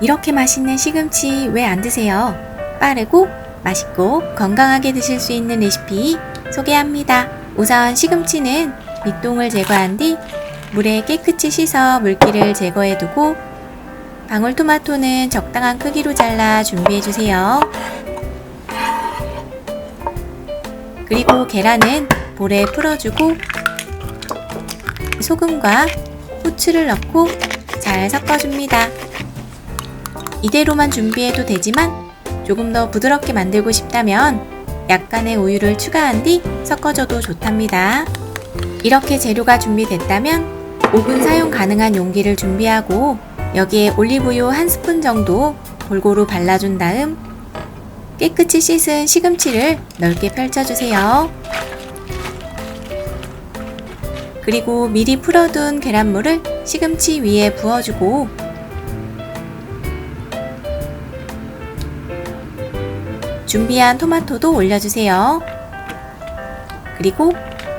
이렇게 맛있는 시금치 왜 안 드세요? 빠르고 맛있고 건강하게 드실 수 있는 레시피 소개합니다. 우선 시금치는 밑동을 제거한 뒤 물에 깨끗이 씻어 물기를 제거해 두고 방울토마토는 적당한 크기로 잘라 준비해 주세요. 그리고 계란은 볼에 풀어주고 소금과 후추를 넣고 잘 섞어줍니다. 이대로만 준비해도 되지만 조금 더 부드럽게 만들고 싶다면 약간의 우유를 추가한 뒤 섞어줘도 좋답니다. 이렇게 재료가 준비됐다면 오븐 사용 가능한 용기를 준비하고 여기에 올리브유 한 스푼 정도 골고루 발라준 다음 깨끗이 씻은 시금치를 넓게 펼쳐주세요. 그리고 미리 풀어둔 계란물을 시금치 위에 부어주고 준비한 토마토도 올려주세요. 그리고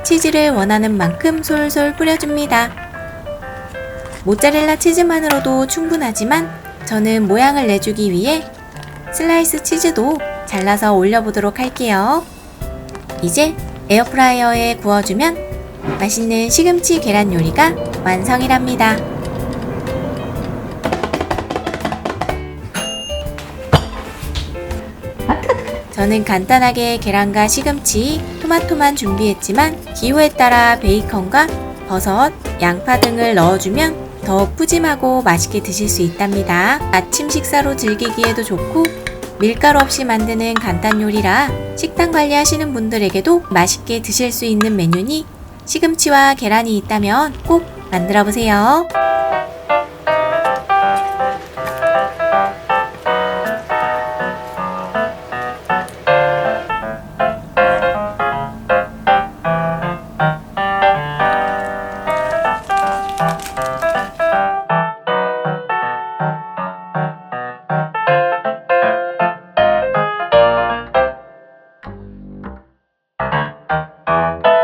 치즈를 원하는 만큼 솔솔 뿌려줍니다. 모짜렐라 치즈만으로도 충분하지만 저는 모양을 내주기 위해 슬라이스 치즈도 잘라서 올려보도록 할게요. 이제 에어프라이어에 구워주면 맛있는 시금치 계란 요리가 완성이랍니다. 저는 간단하게 계란과 시금치, 토마토만 준비했지만 기호에 따라 베이컨과 버섯, 양파 등을 넣어주면 더욱 푸짐하고 맛있게 드실 수 있답니다. 아침 식사로 즐기기에도 좋고 밀가루 없이 만드는 간단 요리라 식단 관리하시는 분들에게도 맛있게 드실 수 있는 메뉴니 시금치와 계란이 있다면 꼭 만들어 보세요.